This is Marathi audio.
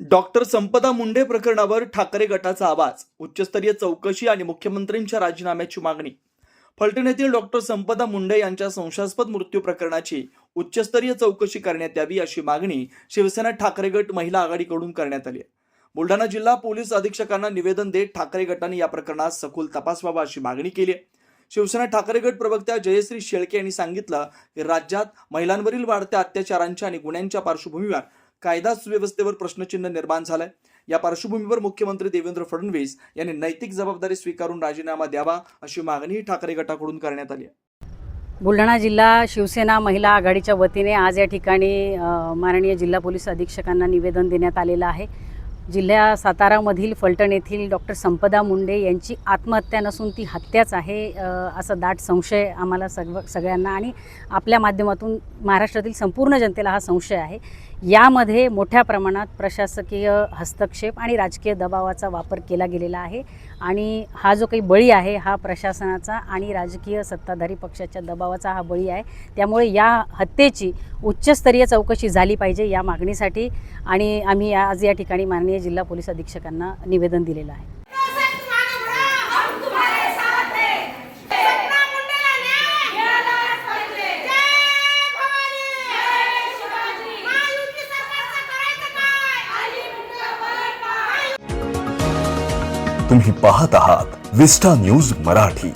डॉक्टर संपदा मुंडे प्रकरणावर ठाकरे गटाचा आवाज. उच्चस्तरीय चौकशी आणि मुख्यमंत्र्यांच्या राजीनाम्याची मागणी. फलटण येथील डॉक्टर संपदा मुंडे यांच्या संशयास्पद मृत्यू प्रकरणाची उच्चस्तरीय चौकशी करण्यात यावी अशी मागणी शिवसेना ठाकरे गट महिला आघाडीकडून करण्यात आली आहे. बुलढाणा जिल्हा पोलीस अधीक्षकांना निवेदन देत ठाकरे गटाने या प्रकरणात सखोल तपास व्हावा अशी मागणी केली आहे. शिवसेना ठाकरे गट प्रवक्त्या जयश्री शेळके यांनी सांगितलं की राज्यात महिलांवरील वाढत्या अत्याचारांच्या आणि गुन्ह्यांच्या पार्श्वभूमीवर कायदा सुव्यवस्थेवर प्रश्नचिन्ह निर्माण झालंय. या पार्श्वभूमीवर मुख्यमंत्री देवेंद्र फडणवीस यांनी नैतिक जबाबदारी स्वीकारून राजीनामा द्यावा अशी मागणीही ठाकरे गटाकडून करण्यात आली आहे. बुलढाणा जिल्हा शिवसेना महिला आघाडीच्या वतीने आज या ठिकाणी माननीय जिल्हा पोलीस अधीक्षकांना निवेदन देण्यात आलेलं आहे. जिल्ह्या सातारामधील फलटण येथील डॉक्टर संपदा मुंडे यांची आत्महत्या नसून ती हत्याच आहे असा दाट संशय आम्हाला सग सगळ्यांना आणि आपल्या माध्यमातून महाराष्ट्रातील संपूर्ण जनतेला हा संशय आहे. यामध्ये मोठ्या प्रमाणात प्रशासकीय हस्तक्षेप आणि राजकीय दबावाचा वापर केला गेलेला आहे आणि हा जो काही बळी आहे हा प्रशासनाचा आणि राजकीय सत्ताधारी पक्षाच्या दबावाचा हा बळी आहे. त्यामुळे या हत्येची उच्चस्तरीय चौकशी झाली पाहिजे या मागणीसाठी आणि आम्ही आज या ठिकाणी माननीय आम्ही जिल्हा पोलीस अधीक्षकांना निवेदन दिलेलं आहे. तुम्ही पाहत आहात विस्टा न्यूज मराठी.